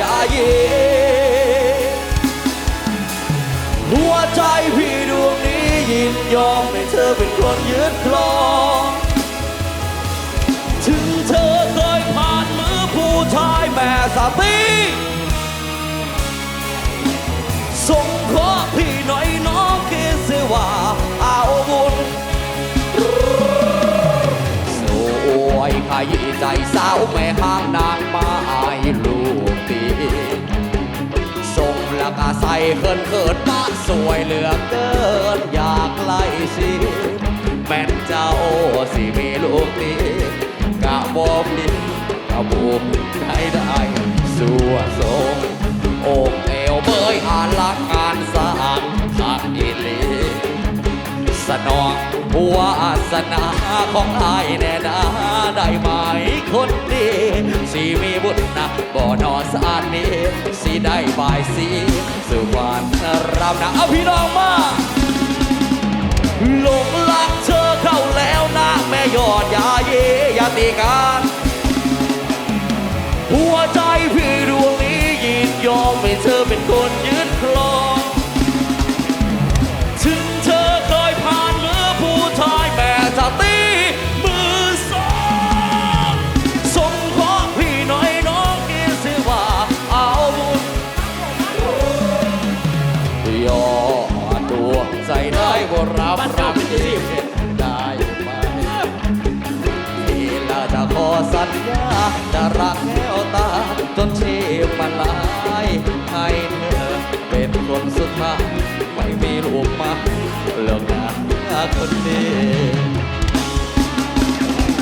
ยาเยหัวใจพี่ดวงนี้ยินยอมให้เธอเป็นคนยึดครองถึงเธอเคยผ่านมือผู้ชายแม่สาตีส่งขอพี่หน่อยน้องคิดสีว่าเอาบุญสวยขยี้ใจสาวแม่ห้างนางม้ลู เขินเขินมาสวยเหลือเกินอยากไล่สิแม่นเจ้าสิมีลูกตีกะบอพิกะบุกได้ได้สัวทรงอกเอวเบยอาลักงานสร้างขัดอีหลีสนองหัวอาสนาของอายแน่นาได้ไหมคนดี สีมีบุญนะบ่อนอสานนี้สีได้บายสี สุวรรณรำนะเอาพี่น้องมาหลงรักเธอเข้าแล้วนะแม่ยอดยาเยยาตีการหัวใจพี่ดวงนี้ยินยอมให้เธอเป็นคนยื ยอดดวงใจได้บ่รับรับที่ได้ไหมที่ละจะขอสัญญาจะรักแก้วตา จนชีพมันลายให้เธอเป็นคนสุดท้ายไม่มีลูกมาเลิกงานคนดี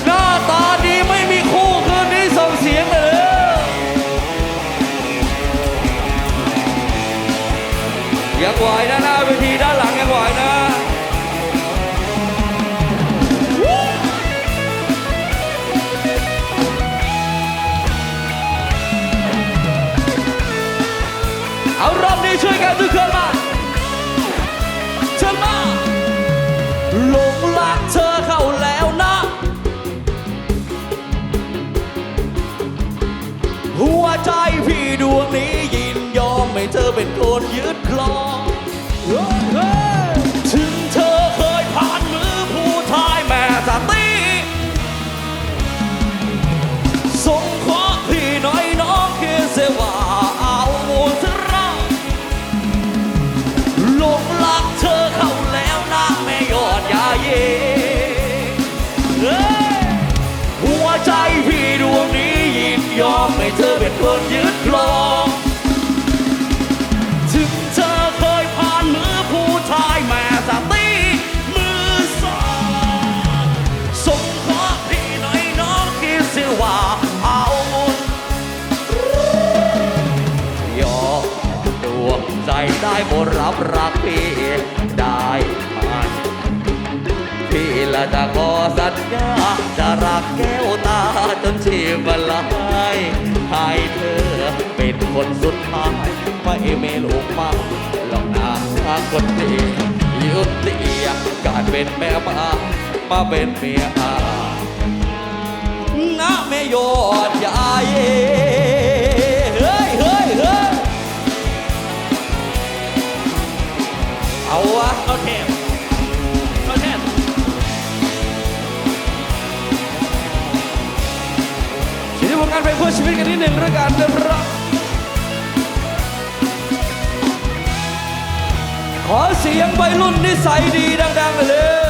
หน้าตาดีไม่มีคู่ ไหวนะหน้าเวทีด้านหลังยังไหวนะเอารอบนี้ช่วยกันทุกคนมาเชิญมาหลงรักเธอเข้าแล้วนะหัวใจพี่ดวงนี้ยินยอมให้เธอเป็น ใจพี่ดวงนี้ยินยอมให้เธอเป็นคนยึดครองถึงเธอเคยผ่านมือผู้ชายแม่สตีมือสองส่งขอพี่หน่อยน้องคิดสิว่าเอามุนยอมดวงใจได้บรับรักพี่ได้ ไหมพี่ละจะขอสัญญาจะรักแก้วตาจนชีพลายให้เธอเป็นคนสุดท้ายไม่มีลูกมาหลอกนาคนดียุติการเป็นแม่มามาเป็นเมียอานะแม่ยอดยาย งการเพลงเพื่อชีวิตกันที่หนึ่งด้วยกันนะครับขอเสียงไปรุ่นนิสัยดีดังๆเลย